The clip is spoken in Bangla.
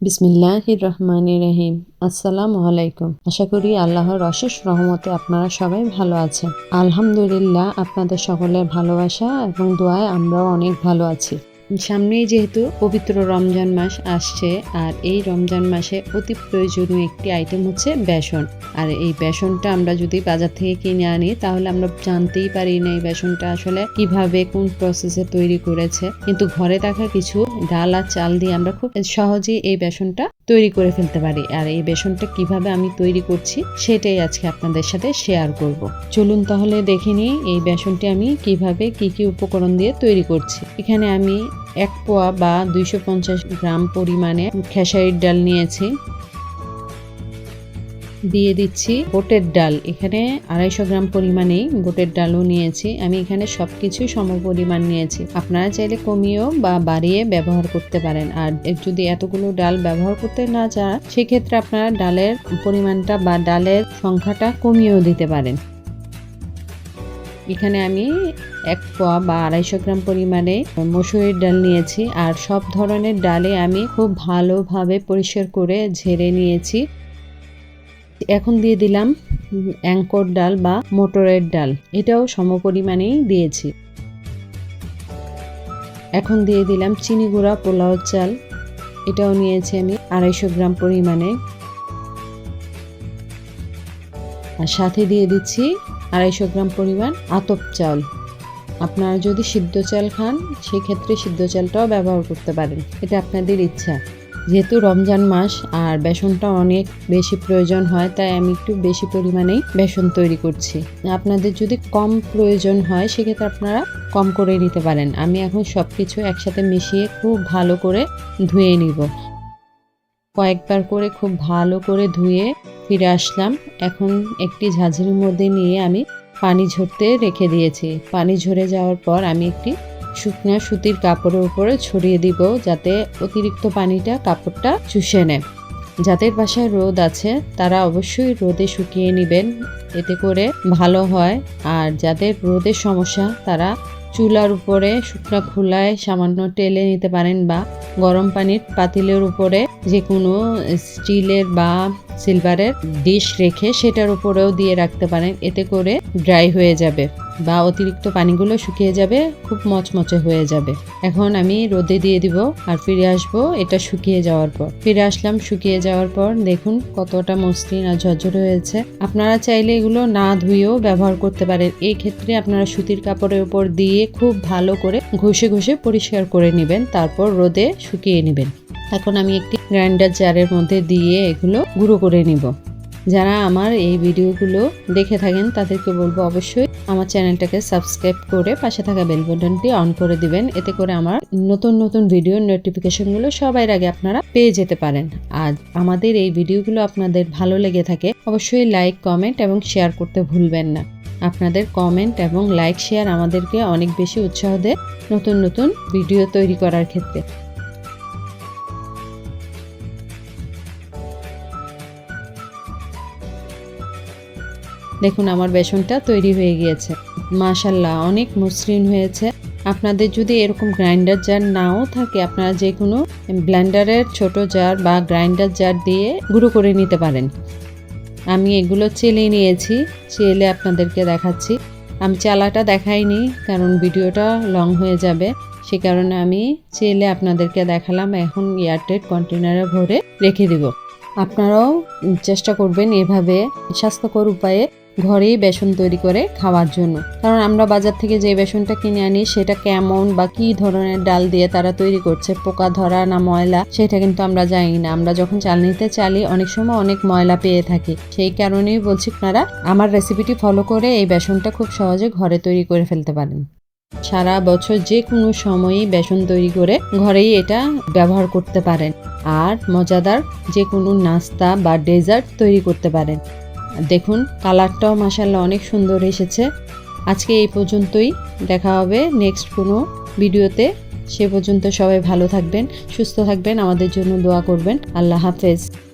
বিসমিল্লাহ রহমান রহিম আসসালামু আলাইকুম। আশা করি আল্লাহর অশেষ রহমতে আপনারা সবাই ভালো আছেন। আলহামদুলিল্লাহ, আপনাদের সকলের ভালোবাসা এবং দোয়ায় আমরাও অনেক ভালো আছি। সামনেই যেহেতু পবিত্র রমজান মাস আসছে, আর এই রমজান মাসে অতি প্রয়োজনীয় একটি আইটেম হচ্ছে বেসন। আর এই বেসনটা আমরা যদি বাজার থেকে কিনে আনি, তাহলে আমরা জানতেই পারি না এই বেসনটা আসলে কীভাবে, কোন প্রসেসে তৈরি করেছে। কিন্তু ঘরে থাকা কিছু ডাল আর চাল দিয়ে আমরা খুব সহজেই এই বেসনটা তৈরি করে ফেলতে পারি। আর এই বেসনটা কীভাবে আমি তৈরি করছি, সেটাই আজকে আপনাদের সাথে শেয়ার করব। চলুন তাহলে দেখে নিই এই বেসনটি আমি কীভাবে কি কি উপকরণ দিয়ে তৈরি করছি। এখানে আমি এক পোয়া বা দুইশো পঞ্চাশ গ্রাম পরিমাণে খেসারির ডাল নিয়েছি। দিয়ে দিচ্ছি বোটের ডাল। এখানে আড়াইশো গ্রাম পরিমাণেই বোটের ডালও নিয়েছি। আমি এখানে সব কিছুই সম পরিমাণ নিয়েছি। আপনারা চাইলে কমিয়েও বা বাড়িয়ে ব্যবহার করতে পারেন। আর যদি এতগুলো ডাল ব্যবহার করতে না চান, সেক্ষেত্রে আপনারা ডালের পরিমাণটা বা ডালের সংখ্যাটা কমিয়েও দিতে পারেন। এখানে আমি এক পোয়া বা আড়াইশো গ্রাম পরিমাণে মসুরির ডাল নিয়েছি। আর সব ধরনের ডালে আমি খুব ভালোভাবে পরিষ্কার করে ঝেড়ে নিয়েছি। এখন দিয়ে দিলাম অ্যাঙ্কর ডাল বা মোটরের ডাল। এটাও সম পরিমাণেই দিয়েছি। এখন দিয়ে দিলাম চিনি গুঁড়া পোলাও চাল। এটাও নিয়েছি আমি আড়াইশো গ্রাম পরিমাণে। আর সাথে দিয়ে দিচ্ছি আড়াইশো গ্রাম পরিমাণ আতপ চাল। আপনারা যদি সিদ্ধ চাল খান, সেক্ষেত্রে সিদ্ধ চালটাও ব্যবহার করতে পারেন। এটা আপনাদের ইচ্ছা। যেহেতু রমজান মাস আর বেসনটা অনেক বেশি প্রয়োজন হয়, তাই আমি একটু বেশি পরিমাণেই বেসন তৈরি করছি। আপনাদের যদি কম প্রয়োজন হয়, সেক্ষেত্রে আপনারা কম করে নিতে পারেন। আমি এখন সব কিছু একসাথে মিশিয়ে খুব ভালো করে ধুয়ে নিব। কয়েকবার করে খুব ভালো করে ধুয়ে ফিরে আসলাম। এখন একটি ঝাঁঝরির মধ্যে নিয়ে আমি পানি ঝরতে রেখে দিয়েছি। পানি ঝরে যাওয়ার পর আমি একটি শুকনো সুতির কাপড়ের উপরে ছড়িয়ে দিব যাতে অতিরিক্ত পানিটা কাপড়টা চুষে নেয়। যাদের বাসায় রোদ আছে, তারা অবশ্যই রোদে শুকিয়ে নেবেন। এতে করে ভালো হয়। আর যাদের রোদের সমস্যা, তারা চুলার উপরে শুকনা খোলায় সামান্য টেলে নিতে পারেন বা গরম পানির পাতিলের উপরে যে কোনো স্টিলের বা সিলভারের ডিশ রেখে সেটার উপরেও দিয়ে রাখতে পারেন। এতে করে ড্রাই হয়ে যাবে। বা অতিরিক্ত পানিগুলো শুকিয়ে যাবে, খুব মচমচে হয়ে যাবে। এখন আমি রোদে দিয়ে দিব আর ফিরে আসব এটা শুকিয়ে যাওয়ার পর। ফিরে আসলাম শুকিয়ে যাওয়ার পর, দেখুন কতটা মসৃণ আর ঝরঝরে হয়েছে। আপনারা চাইলে এগুলো না ধুয়েও ব্যবহার করতে পারেন। এই ক্ষেত্রে আপনারা সুতির কাপড়ের উপর দিয়ে খুব ভালো করে ঘষে ঘষে পরিষ্কার করে নেবেন, তারপর রোদে শুকিয়ে নেবেন। এখন আমি একটি গ্রাইন্ডার জারের মধ্যে দিয়ে এগুলো গুঁড়ো করে নিব। যারা আমার এই ভিডিওগুলো দেখে থাকেন, তাদেরকে বলব অবশ্যই আমার চ্যানেলটাকে সাবস্ক্রাইব করে পাশে থাকা বেল বাটনটি অন করে দিবেন। এতে করে আমার নতুন নতুন ভিডিওর নোটিফিকেশনগুলো সবাই আগে আপনারা পেয়ে যেতে পারেন। আর আমাদের এই ভিডিওগুলো আপনাদের ভালো লেগে থাকে, অবশ্যই লাইক, কমেন্ট এবং শেয়ার করতে ভুলবেন না। আপনাদের কমেন্ট এবং লাইক, শেয়ার আমাদেরকে অনেক বেশি উৎসাহ দেয় নতুন নতুন ভিডিও তৈরি করার ক্ষেত্রে। দেখুন আমার বেসনটা তৈরি হয়ে গিয়েছে। মাশাল্লাহ অনেক মসৃণ হয়েছে। আপনাদের যদি এরকম গ্রাইন্ডার জার নাও থাকে, আপনারা যে কোনো ব্লেন্ডারের ছোট জার বা গ্রাইন্ডার জার দিয়ে গুঁড়ো করে নিতে পারেন। আমি এগুলো চেলে নিয়েছি, চেলে আপনাদেরকে দেখাচ্ছি। আমি চালাটা দেখাইনি, কারণ ভিডিওটা লং হয়ে যাবে। সে কারণে আমি চেলে আপনাদেরকে দেখালাম, এখন এয়ারটেড কন্টেনারে ভরে রেখে দিব। আপনারাও চেষ্টা করবেন এভাবে স্বাস্থ্যকর উপায়ে ঘরেই বেসন তৈরি করে খাওয়ার জন্য। কারণ আমরা বাজার থেকে যে বেসনটা কিনে আনি, সেটা কেমন বা কি ধরনের ডাল দিয়ে তারা তৈরি করছে, পোকা, ধরা না ময়লা, সেটা কিন্তু আমরা জানি না। আমরা যখন চাল নিতে চালি, অনেক সময় অনেক ময়লা পেয়ে থাকি। সেই কারণেই বলছি আপনারা আমার রেসিপিটি ফলো করে এই বেসনটা খুব সহজে ঘরে তৈরি করে ফেলতে পারেন। সারা বছর যে কোনো সময়ই বেসন তৈরি করে ঘরেই এটা ব্যবহার করতে পারেন। আর মজাদার, যে কোনো নাস্তা বা ডেজার্ট তৈরি করতে পারেন। দেখুন, কালারটাও মাসাল্লাহ অনেক সুন্দর এসেছে। আজকে এই পর্যন্তই, দেখা হবে নেক্সট কোনো ভিডিওতে। সে পর্যন্ত সবাই ভালো থাকবেন, সুস্থ থাকবেন, আমাদের জন্য দোয়া করবেন। আল্লাহ হাফেজ।